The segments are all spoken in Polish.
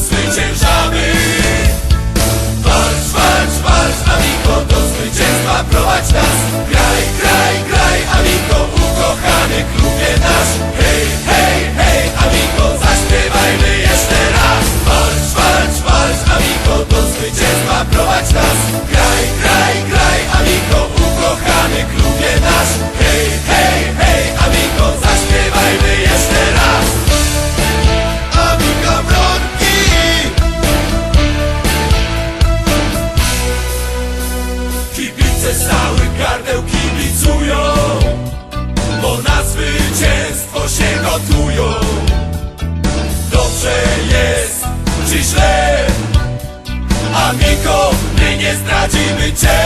zwycięża. Cały gardeł kibicują Bo na zwycięstwo się gotują. Dobrze jest czy źle? Amiko, my nie zdradzimy Cię.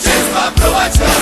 zwycięstwa my nas